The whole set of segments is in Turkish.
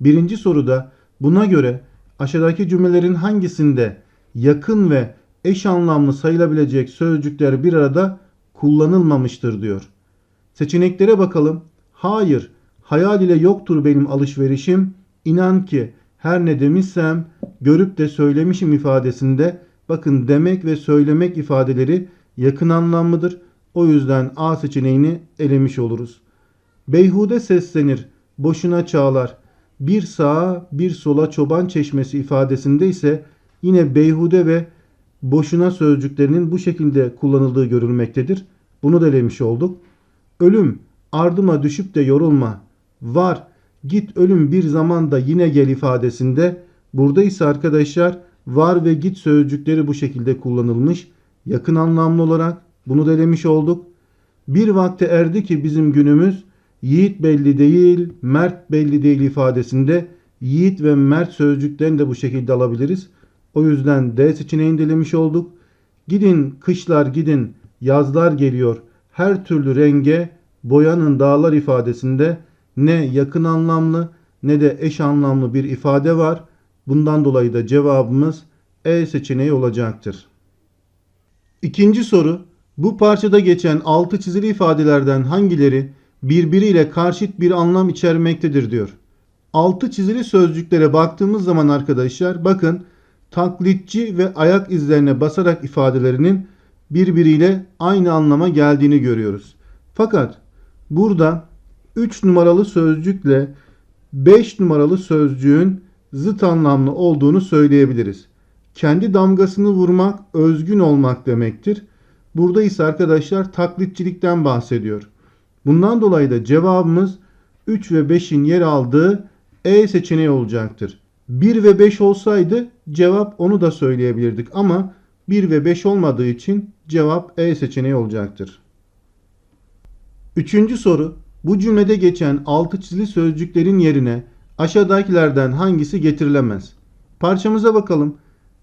Birinci soruda buna göre aşağıdaki cümlelerin hangisinde yakın ve eş anlamlı sayılabilecek sözcükler bir arada kullanılmamıştır diyor. Seçeneklere bakalım. Hayır, hayal ile yoktur benim alışverişim. İnan ki her ne demişsem görüp de söylemişim ifadesinde bakın demek ve söylemek ifadeleri yakın anlamlıdır. O yüzden A seçeneğini elemiş oluruz. Beyhude seslenir, boşuna çağlar. Bir sağa bir sola çoban çeşmesi ifadesinde ise yine beyhude ve boşuna sözcüklerinin bu şekilde kullanıldığı görülmektedir. Bunu da elemiş olduk. Ölüm ardıma düşüp de yorulma. Var git ölüm bir zamanda yine gel ifadesinde burada ise arkadaşlar var ve git sözcükleri bu şekilde kullanılmış. Yakın anlamlı olarak bunu da elemiş olduk. Bir vakte erdi ki bizim günümüz yiğit belli değil, mert belli değil ifadesinde yiğit ve mert sözcüklerini de bu şekilde alabiliriz. O yüzden D seçeneğini de elemiş olduk. Gidin kışlar gidin, yazlar geliyor. Her türlü renge boyanın dağlar ifadesinde ne yakın anlamlı ne de eş anlamlı bir ifade var. Bundan dolayı da cevabımız E seçeneği olacaktır. İkinci soru. Bu parçada geçen altı çizili ifadelerden hangileri birbiriyle karşıt bir anlam içermektedir diyor. Altı çizili sözcüklere baktığımız zaman arkadaşlar bakın taklitçi ve ayak izlerine basarak ifadelerinin birbiriyle aynı anlama geldiğini görüyoruz. Fakat burada 3 numaralı sözcükle 5 numaralı sözcüğün zıt anlamlı olduğunu söyleyebiliriz. Kendi damgasını vurmak özgün olmak demektir. Burada ise arkadaşlar taklitçilikten bahsediyor. Bundan dolayı da cevabımız 3 ve 5'in yer aldığı E seçeneği olacaktır. 1 ve 5 olsaydı cevap onu da söyleyebilirdik ama 1 ve 5 olmadığı için cevap E seçeneği olacaktır. Üçüncü soru. Bu cümlede geçen altı çizili sözcüklerin yerine aşağıdakilerden hangisi getirilemez? Parçamıza bakalım.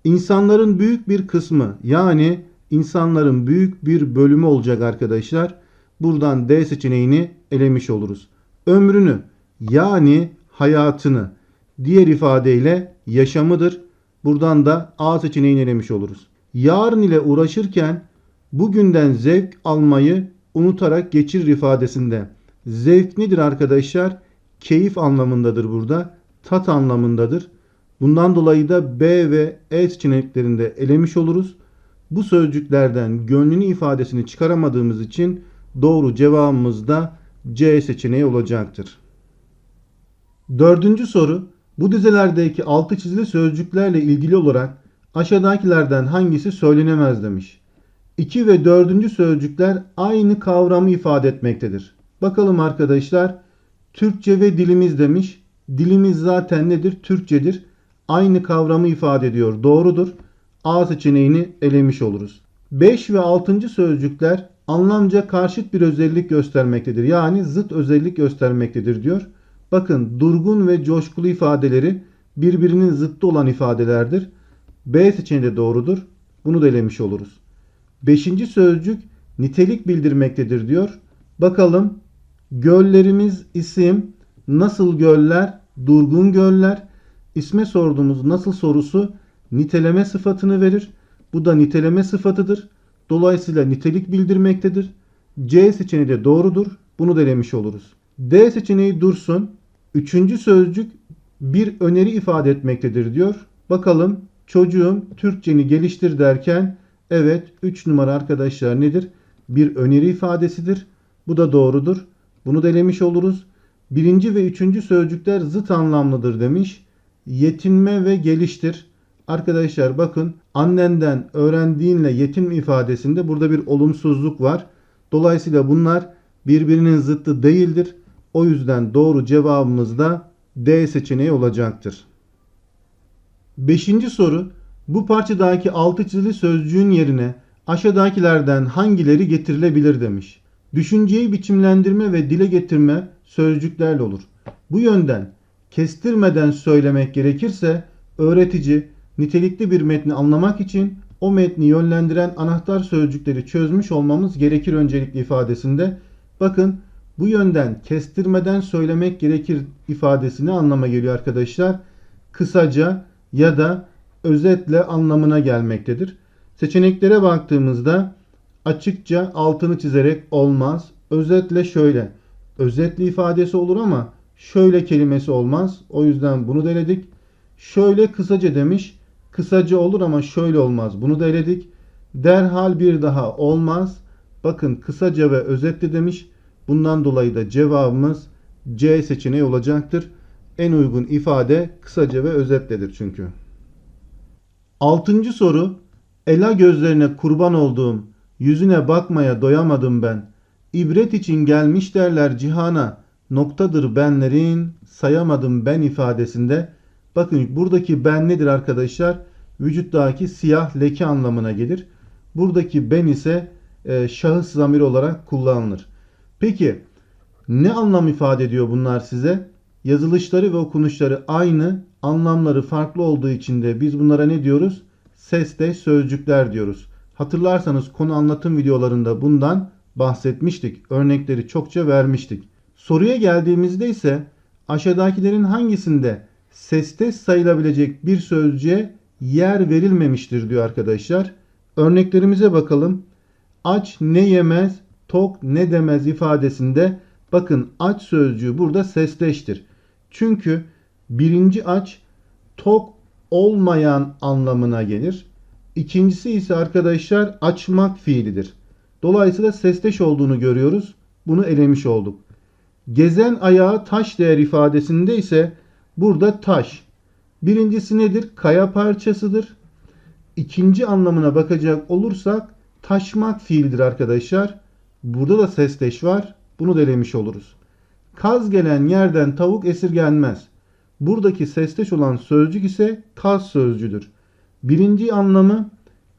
İnsanların büyük bir kısmı yani insanların büyük bir bölümü olacak arkadaşlar. Buradan D seçeneğini elemiş oluruz. Ömrünü yani hayatını diğer ifadeyle yaşamıdır. Buradan da A seçeneğini elemiş oluruz. Yarın ile uğraşırken bugünden zevk almayı unutarak geçirir ifadesinde. Zevk nedir arkadaşlar? Keyif anlamındadır burada. Tat anlamındadır. Bundan dolayı da B ve E seçeneklerinde elemiş oluruz. Bu sözcüklerden gönlünü ifadesini çıkaramadığımız için doğru cevabımız da C seçeneği olacaktır. Dördüncü soru. Bu dizelerdeki altı çizili sözcüklerle ilgili olarak aşağıdakilerden hangisi söylenemez demiş. 2 ve 4. sözcükler aynı kavramı ifade etmektedir. Bakalım arkadaşlar. Türkçe ve dilimiz demiş. Dilimiz zaten nedir? Türkçedir. Aynı kavramı ifade ediyor. Doğrudur. A seçeneğini elemiş oluruz. 5 ve 6. sözcükler anlamca karşıt bir özellik göstermektedir. Yani zıt özellik göstermektedir diyor. Bakın durgun ve coşkulu ifadeleri birbirinin zıttı olan ifadelerdir. B seçeneği de doğrudur. Bunu da elemiş oluruz. Beşinci sözcük nitelik bildirmektedir diyor. Bakalım göllerimiz isim nasıl göller? Durgun göller. İsme sorduğumuz nasıl sorusu niteleme sıfatını verir. Bu da niteleme sıfatıdır. Dolayısıyla nitelik bildirmektedir. C seçeneği de doğrudur. Bunu da oluruz. D seçeneği dursun. Üçüncü sözcük bir öneri ifade etmektedir diyor. Bakalım çocuğum Türkçeni geliştir derken evet 3 numara arkadaşlar nedir? Bir öneri ifadesidir. Bu da doğrudur. Bunu da oluruz. Birinci ve üçüncü sözcükler zıt anlamlıdır demiş. Yetinme ve geliştir. Arkadaşlar bakın annenden öğrendiğinle yetinme ifadesinde burada bir olumsuzluk var. Dolayısıyla bunlar birbirinin zıttı değildir. O yüzden doğru cevabımız da D seçeneği olacaktır. Beşinci soru. Bu parçadaki altı çizili sözcüğün yerine aşağıdakilerden hangileri getirilebilir demiş. Düşünceyi biçimlendirme ve dile getirme sözcüklerle olur. Bu yönden kestirmeden söylemek gerekirse öğretici nitelikli bir metni anlamak için o metni yönlendiren anahtar sözcükleri çözmüş olmamız gerekir öncelikli ifadesinde. Bakın Bu yönden kestirmeden söylemek gerekir ifadesini anlama geliyor arkadaşlar. Kısaca ya da özetle anlamına gelmektedir. Seçeneklere baktığımızda açıkça altını çizerek olmaz. Özetle şöyle. Özetli ifadesi olur ama şöyle kelimesi olmaz. O yüzden bunu deledik. Şöyle kısaca demiş. Kısaca olur ama şöyle olmaz. Bunu da eledik. Derhal bir daha olmaz. Bakın kısaca ve özetle demiş. Bundan dolayı da cevabımız C seçeneği olacaktır. En uygun ifade kısaca ve özetledir çünkü. Altıncı soru. Ela gözlerine kurban olduğum, yüzüne bakmaya doyamadım ben. İbret için gelmiş derler cihana, noktadır benlerin, sayamadım ben ifadesinde. Bakın buradaki ben nedir arkadaşlar? Vücuttaki siyah leke anlamına gelir. Buradaki ben ise e, şahıs zamiri olarak kullanılır. Peki ne anlam ifade ediyor bunlar size? Yazılışları ve okunuşları aynı, anlamları farklı olduğu için de biz bunlara ne diyoruz? Sesle sözcükler diyoruz. Hatırlarsanız konu anlatım videolarında bundan bahsetmiştik. Örnekleri çokça vermiştik. Soruya geldiğimizde ise aşağıdakilerin hangisinde seste sayılabilecek bir sözcüğe yer verilmemiştir diyor arkadaşlar. Örneklerimize bakalım. Aç ne yemez, tok ne demez ifadesinde bakın aç sözcüğü burada sesleştir. Çünkü birinci aç tok olmayan anlamına gelir. İkincisi ise arkadaşlar açmak fiilidir. Dolayısıyla sesleş olduğunu görüyoruz. Bunu elemiş olduk. Gezen ayağı taş değer ifadesinde ise burada taş. Birincisi nedir? Kaya parçasıdır. İkinci anlamına bakacak olursak taşmak fiildir arkadaşlar. Burada da sesleş var. Bunu da elemiş oluruz. Kaz gelen yerden tavuk esirgenmez. Buradaki sesleş olan sözcük ise kaz sözcüdür. Birinci anlamı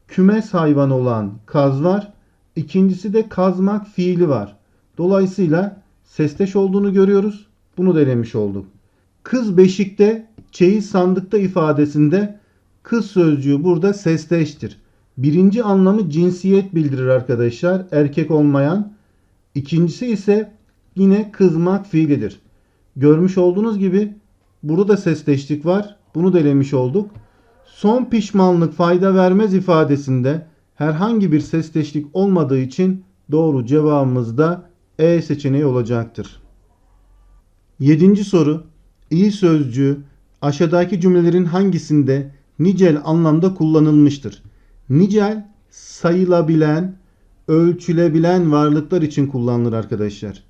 kümes hayvan olan kaz var. İkincisi de kazmak fiili var. Dolayısıyla sesleş olduğunu görüyoruz. Bunu da elemiş olduk. Kız beşikte, çeyiz sandıkta ifadesinde kız sözcüğü burada sesleştir. Birinci anlamı cinsiyet bildirir arkadaşlar. Erkek olmayan. İkincisi ise yine kızmak fiilidir. Görmüş olduğunuz gibi burada da sesleştik var. Bunu da olduk. Son pişmanlık fayda vermez ifadesinde herhangi bir sesleşlik olmadığı için doğru cevabımız da E seçeneği olacaktır. Yedinci soru. İyi sözcüğü aşağıdaki cümlelerin hangisinde nicel anlamda kullanılmıştır? Nicel sayılabilen, ölçülebilen varlıklar için kullanılır arkadaşlar.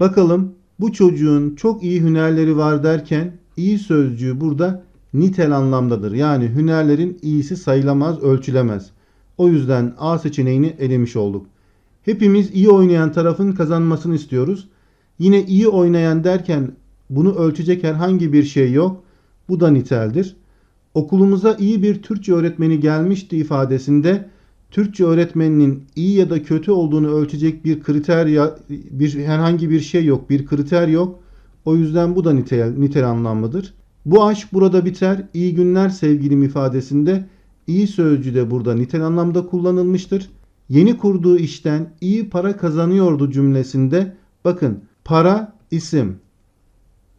Bakalım bu çocuğun çok iyi hünerleri var derken iyi sözcüğü burada nitel anlamdadır. Yani hünerlerin iyisi sayılamaz, ölçülemez. O yüzden A seçeneğini elemiş olduk. Hepimiz iyi oynayan tarafın kazanmasını istiyoruz. Yine iyi oynayan derken bunu ölçecek herhangi bir şey yok. Bu da niteldir. Okulumuza iyi bir Türkçe öğretmeni gelmişti ifadesinde Türkçe öğretmeninin iyi ya da kötü olduğunu ölçecek bir kriter ya bir herhangi bir şey yok, bir kriter yok. O yüzden bu da nitel, nitel anlamlıdır. Bu aşk burada biter. İyi günler sevgilim ifadesinde iyi sözcüğü de burada nitel anlamda kullanılmıştır. Yeni kurduğu işten iyi para kazanıyordu cümlesinde bakın para isim.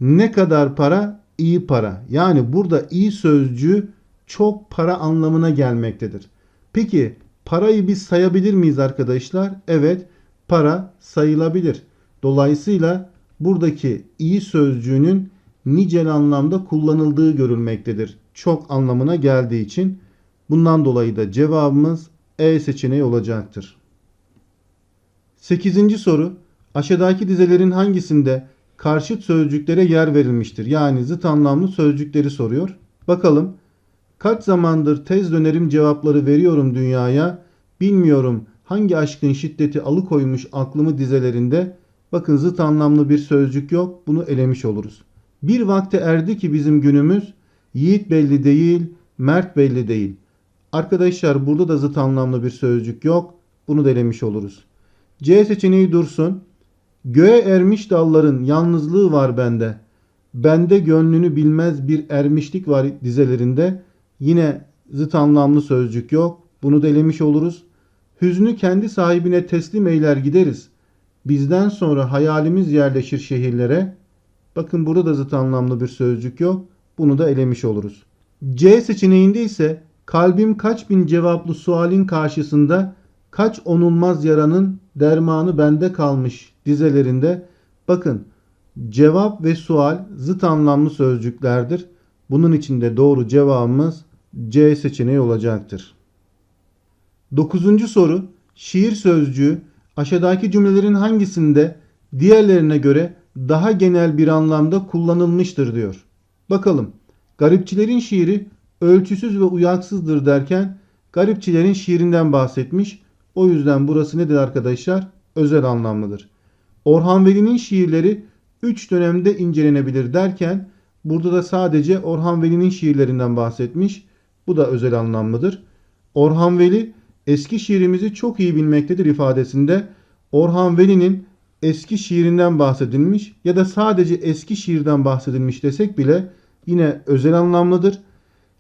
Ne kadar para? İyi para. Yani burada iyi sözcüğü çok para anlamına gelmektedir. Peki parayı biz sayabilir miyiz arkadaşlar? Evet para sayılabilir. Dolayısıyla buradaki iyi sözcüğünün nicel anlamda kullanıldığı görülmektedir. Çok anlamına geldiği için bundan dolayı da cevabımız E seçeneği olacaktır. 8. soru aşağıdaki dizelerin hangisinde karşıt sözcüklere yer verilmiştir? Yani zıt anlamlı sözcükleri soruyor. Bakalım kaç zamandır tez dönerim cevapları veriyorum dünyaya bilmiyorum hangi aşkın şiddeti alıkoymuş aklımı dizelerinde bakın zıt anlamlı bir sözcük yok bunu elemiş oluruz. Bir vakte erdi ki bizim günümüz yiğit belli değil, mert belli değil. Arkadaşlar burada da zıt anlamlı bir sözcük yok. Bunu delemiş oluruz. C seçeneği dursun. Göğe ermiş dalların yalnızlığı var bende. Bende gönlünü bilmez bir ermişlik var dizelerinde. Yine zıt anlamlı sözcük yok. Bunu delemiş oluruz. Hüznü kendi sahibine teslim eyler gideriz. Bizden sonra hayalimiz yerleşir şehirlere. Bakın burada da zıt anlamlı bir sözcük yok. Bunu da elemiş oluruz. C seçeneğinde ise kalbim kaç bin cevaplı sualin karşısında kaç onulmaz yaranın dermanı bende kalmış dizelerinde bakın cevap ve sual zıt anlamlı sözcüklerdir. Bunun için de doğru cevabımız C seçeneği olacaktır. Dokuzuncu soru şiir sözcüğü aşağıdaki cümlelerin hangisinde diğerlerine göre daha genel bir anlamda kullanılmıştır diyor. Bakalım. Garipçilerin şiiri ölçüsüz ve uyaksızdır derken garipçilerin şiirinden bahsetmiş. O yüzden burası nedir arkadaşlar? Özel anlamlıdır. Orhan Veli'nin şiirleri 3 dönemde incelenebilir derken burada da sadece Orhan Veli'nin şiirlerinden bahsetmiş. Bu da özel anlamlıdır. Orhan Veli eski şiirimizi çok iyi bilmektedir ifadesinde Orhan Veli'nin eski şiirinden bahsedilmiş ya da sadece eski şiirden bahsedilmiş desek bile yine özel anlamlıdır.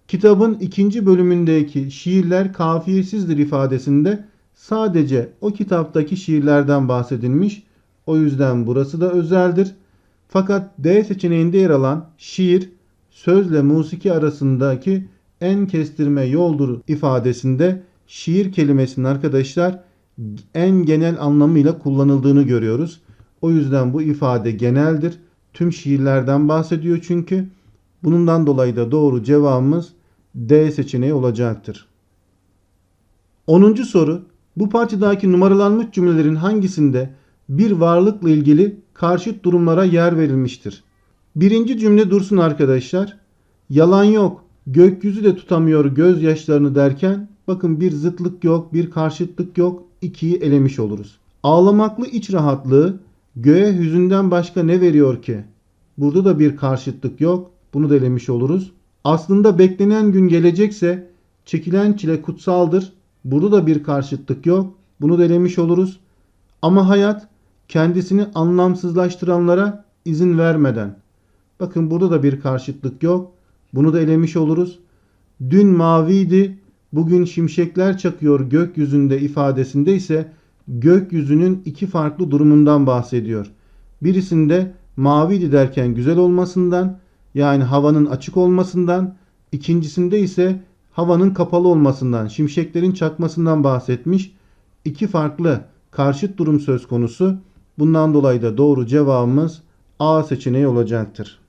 Kitabın ikinci bölümündeki şiirler kafiyesizdir ifadesinde sadece o kitaptaki şiirlerden bahsedilmiş. O yüzden burası da özeldir. Fakat D seçeneğinde yer alan şiir sözle musiki arasındaki en kestirme yoldur ifadesinde şiir kelimesinin arkadaşlar en genel anlamıyla kullanıldığını görüyoruz. O yüzden bu ifade geneldir. Tüm şiirlerden bahsediyor çünkü. Bundan dolayı da doğru cevabımız D seçeneği olacaktır. 10. soru. Bu parçadaki numaralanmış cümlelerin hangisinde bir varlıkla ilgili karşıt durumlara yer verilmiştir? Birinci cümle dursun arkadaşlar. Yalan yok. Gökyüzü de tutamıyor gözyaşlarını derken bakın bir zıtlık yok, bir karşıtlık yok. İkiyi elemiş oluruz. Ağlamaklı iç rahatlığı göğe hüzünden başka ne veriyor ki? Burada da bir karşıtlık yok. Bunu da elemiş oluruz. Aslında beklenen gün gelecekse çekilen çile kutsaldır. Burada da bir karşıtlık yok. Bunu da elemiş oluruz. Ama hayat kendisini anlamsızlaştıranlara izin vermeden. Bakın burada da bir karşıtlık yok. Bunu da elemiş oluruz. Dün maviydi, bugün şimşekler çakıyor gökyüzünde ifadesinde ise gökyüzünün iki farklı durumundan bahsediyor. Birisinde maviydi derken güzel olmasından yani havanın açık olmasından, ikincisinde ise havanın kapalı olmasından, şimşeklerin çakmasından bahsetmiş. İki farklı karşıt durum söz konusu. Bundan dolayı da doğru cevabımız A seçeneği olacaktır.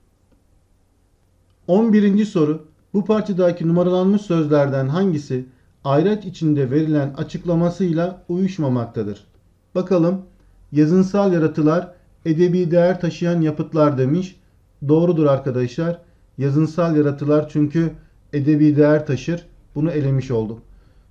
11. soru. Bu parçadaki numaralanmış sözlerden hangisi ayraç içinde verilen açıklamasıyla uyuşmamaktadır? Bakalım. Yazınsal yaratılar edebi değer taşıyan yapıtlar demiş. Doğrudur arkadaşlar. Yazınsal yaratılar çünkü edebi değer taşır. Bunu elemiş olduk.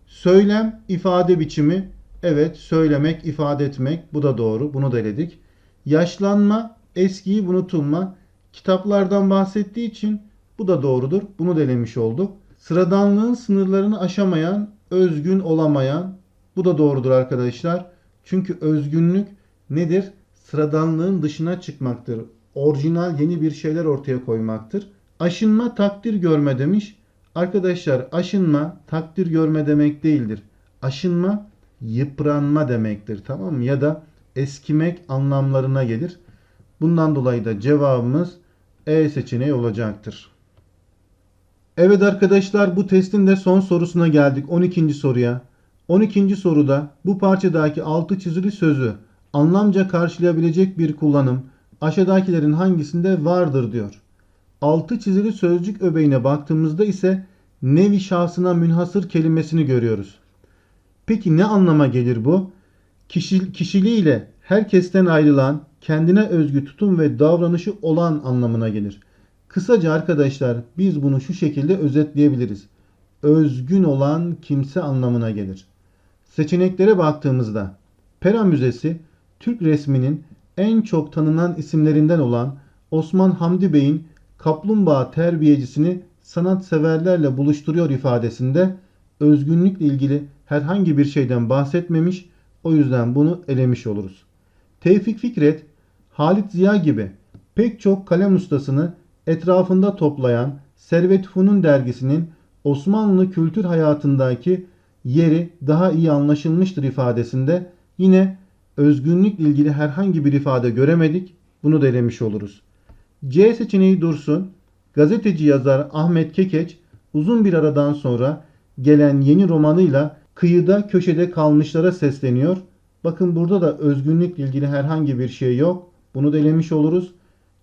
Söylem ifade biçimi. Evet söylemek, ifade etmek. Bu da doğru. Bunu da eledik. Yaşlanma, eskiyi unutulma. Kitaplardan bahsettiği için bu da doğrudur. Bunu da olduk. Sıradanlığın sınırlarını aşamayan, özgün olamayan. Bu da doğrudur arkadaşlar. Çünkü özgünlük nedir? Sıradanlığın dışına çıkmaktır. Orijinal yeni bir şeyler ortaya koymaktır. Aşınma takdir görme demiş. Arkadaşlar aşınma takdir görme demek değildir. Aşınma yıpranma demektir tamam mı? Ya da eskimek anlamlarına gelir. Bundan dolayı da cevabımız E seçeneği olacaktır. Evet arkadaşlar bu testin de son sorusuna geldik. 12. soruya. 12. soruda bu parçadaki altı çizili sözü anlamca karşılayabilecek bir kullanım aşağıdakilerin hangisinde vardır diyor. Altı çizili sözcük öbeğine baktığımızda ise nevi şahsına münhasır kelimesini görüyoruz. Peki ne anlama gelir bu? Kişi, kişiliğiyle herkesten ayrılan, kendine özgü tutum ve davranışı olan anlamına gelir. Kısaca arkadaşlar biz bunu şu şekilde özetleyebiliriz. Özgün olan kimse anlamına gelir. Seçeneklere baktığımızda Pera Müzesi Türk resminin en çok tanınan isimlerinden olan Osman Hamdi Bey'in kaplumbağa terbiyecisini sanatseverlerle buluşturuyor ifadesinde özgünlükle ilgili herhangi bir şeyden bahsetmemiş. O yüzden bunu elemiş oluruz. Tevfik Fikret, Halit Ziya gibi pek çok kalem ustasını etrafında toplayan Servet Funun dergisinin Osmanlı kültür hayatındaki yeri daha iyi anlaşılmıştır ifadesinde yine özgünlükle ilgili herhangi bir ifade göremedik. Bunu da elemiş oluruz. C seçeneği dursun. Gazeteci yazar Ahmet Kekeç uzun bir aradan sonra gelen yeni romanıyla kıyıda köşede kalmışlara sesleniyor. Bakın burada da özgünlükle ilgili herhangi bir şey yok. Bunu da elemiş oluruz.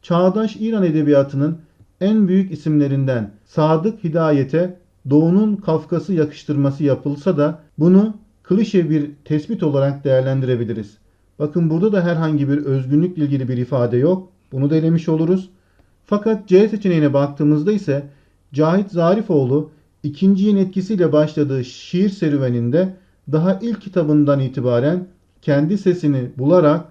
Çağdaş İran edebiyatının en büyük isimlerinden Sadık Hidayet'e Doğu'nun Kafkası yakıştırması yapılsa da bunu klişe bir tespit olarak değerlendirebiliriz. Bakın burada da herhangi bir özgünlükle ilgili bir ifade yok. Bunu da elemiş oluruz. Fakat C seçeneğine baktığımızda ise Cahit Zarifoğlu ikinciyin etkisiyle başladığı şiir serüveninde daha ilk kitabından itibaren kendi sesini bularak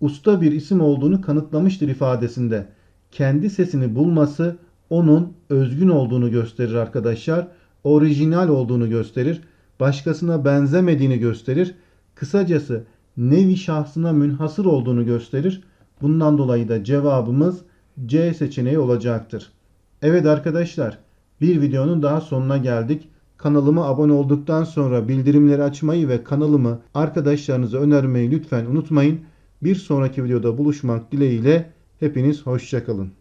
usta bir isim olduğunu kanıtlamıştır ifadesinde. Kendi sesini bulması onun özgün olduğunu gösterir arkadaşlar. Orijinal olduğunu gösterir. Başkasına benzemediğini gösterir. Kısacası nevi şahsına münhasır olduğunu gösterir. Bundan dolayı da cevabımız C seçeneği olacaktır. Evet arkadaşlar bir videonun daha sonuna geldik. Kanalıma abone olduktan sonra bildirimleri açmayı ve kanalımı arkadaşlarınıza önermeyi lütfen unutmayın. Bir sonraki videoda buluşmak dileğiyle hepiniz hoşçakalın.